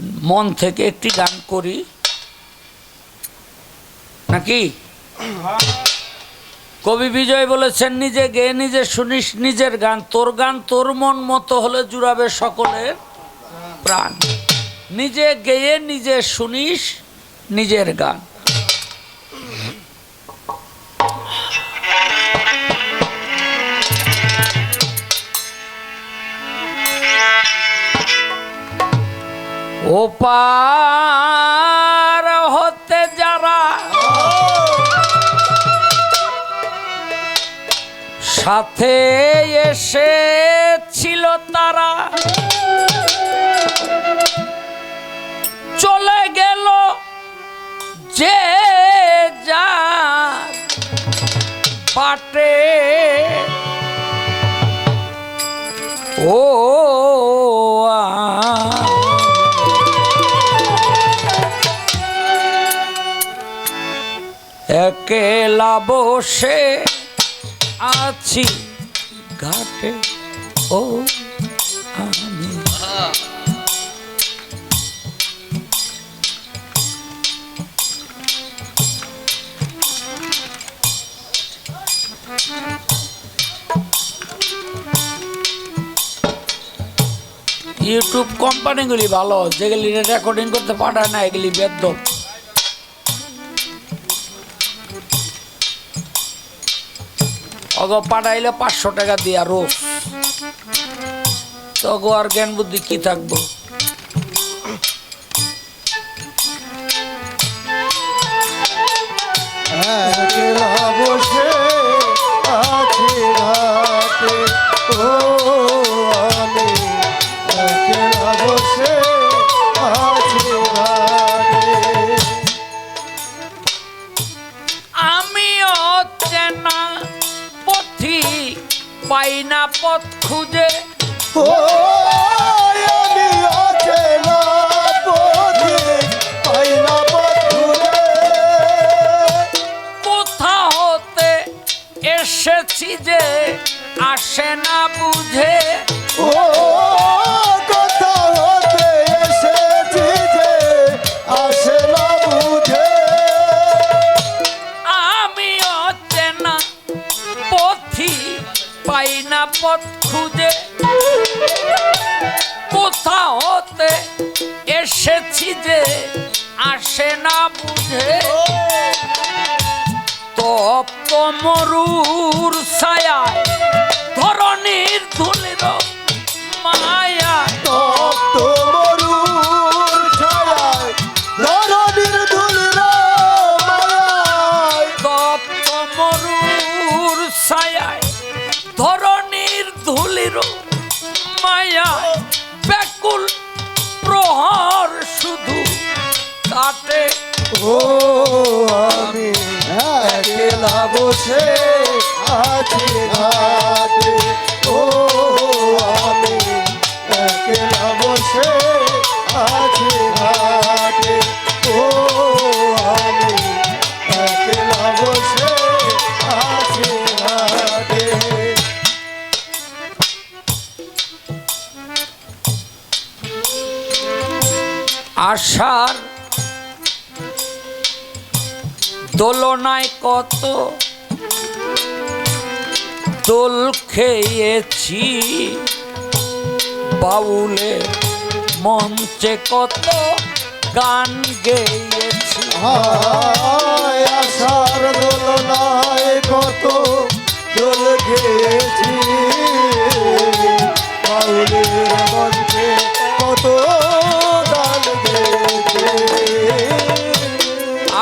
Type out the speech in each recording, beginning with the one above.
মন থেকে একটি গান করি। নাকি? কবি বিজয় বলেছেন, নিজে গেয়ে নিজে শুনিস, নিজের গান। তোর গান তোর মন মতো হলে জুড়াবে সকলের প্রাণ। নিজে গেয়ে নিজে শুনিস, নিজের গান। ও পার হতে যারা সাথে এসেছিল তারা চলে গেল যে যা পাটে। ও একেলা বসে আছি ঘাটে, ও আমি। ইউটিউব কোম্পানিগুলি ভালো, যেগুলি রেকর্ডিং করতে পাঠায় না, এগুলি বেদ্য অগ পাঠাইলে পাঁচশো টাকা দিয়ে আরও তো আর জ্ঞান বুদ্ধি কি থাকব? পাই না পথ খুঁজে ও আমি অচেনা পথে পাই না পথ খুঁজে। কোথা হতে এসেছি যে আসে না বুঝে ও পাই না পথ খুঁজে। কোথা হতে এসেছি যে আসে না বুঝে। তপ্ত মরুর ছায়া ধরনের ও আমি একলা বসে আছি ঘাটে ও আমি একলা বসে আছি ঘাটে ও আমি একলা বসে আছি আশার দোলনায় কত। দোল খেয়েছি। বাউলে মঞ্চে কত গান গেয়েছি। আশার দোলনায় কত দোল খেয়েছি বাউলের মঞ্চে কত গান গেয়েছি।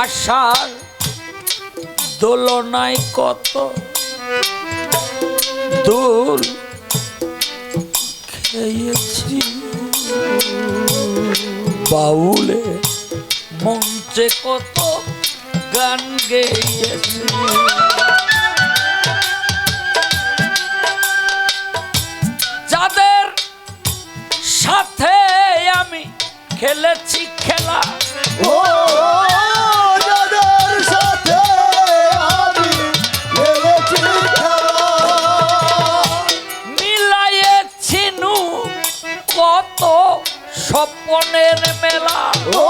আশার দোলনায় কত দোল খেয়েছি। বাউলে মঞ্চে কত গান গেয়েছি। যাদের সাথে আমি খেলেছি খেলা, ও কত স্বপ্নের মেলা ও।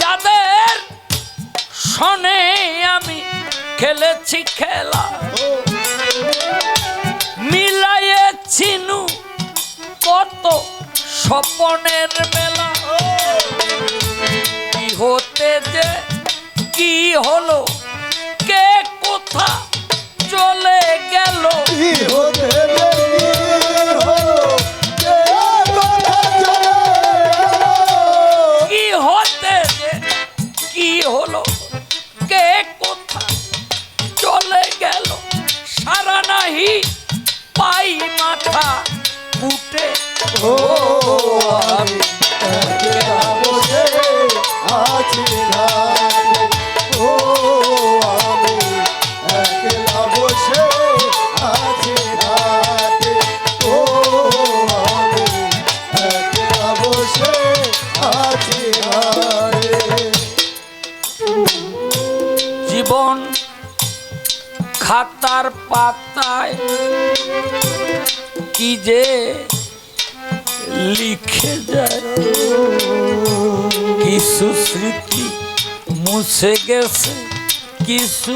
যাদের শনে আমি খেলেছি খেলা মিলাইয়েছিনু কত স্বপনের মেলা কি হতে যে, কি হলো কোথা চলে গেল। হতে জীবন খাতার পাতায় কি যে লিখে যায় কিছু স্মৃতি মুছে গেছে, কিছু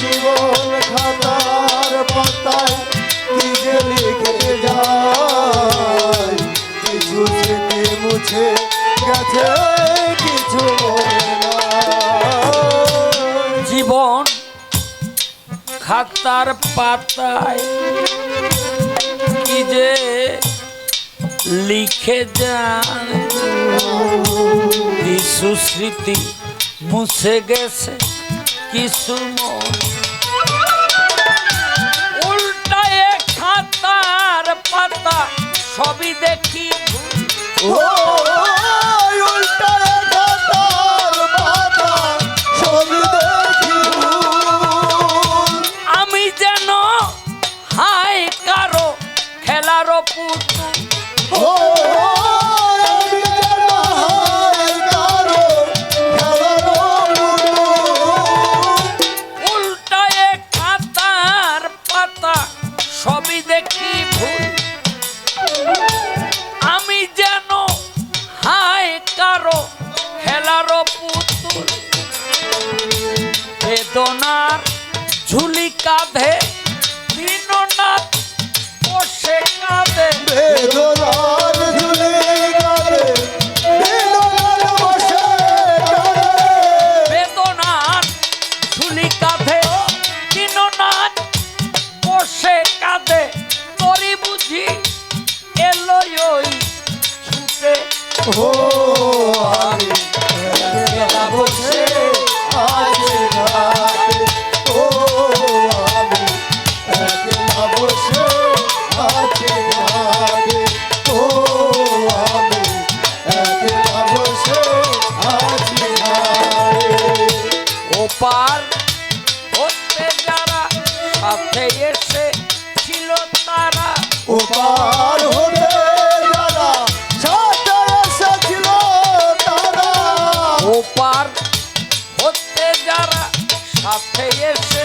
জীবন খাতার পাতায় কি যে লিখে যায় কিছু স্মৃতি মুছে গেছে, কিছু। জীবন খাতার পাতায়। কি যে লিখে যান। কিছু স্মৃতি মুছে গেছে। কিছু মন খেলার পুতুল হায়। উল্টায় খাতার পাতা, সবই দেখি ভুল আমি যেন হাই কারও খেলার পুতুল বেদনার ঝুলি কাঁধে বসে ওপার হতে যারা সাথে এসে ছিল তারা উপার হতে যারা সাথে তারা। ওপার হতে যারা সাথে এসে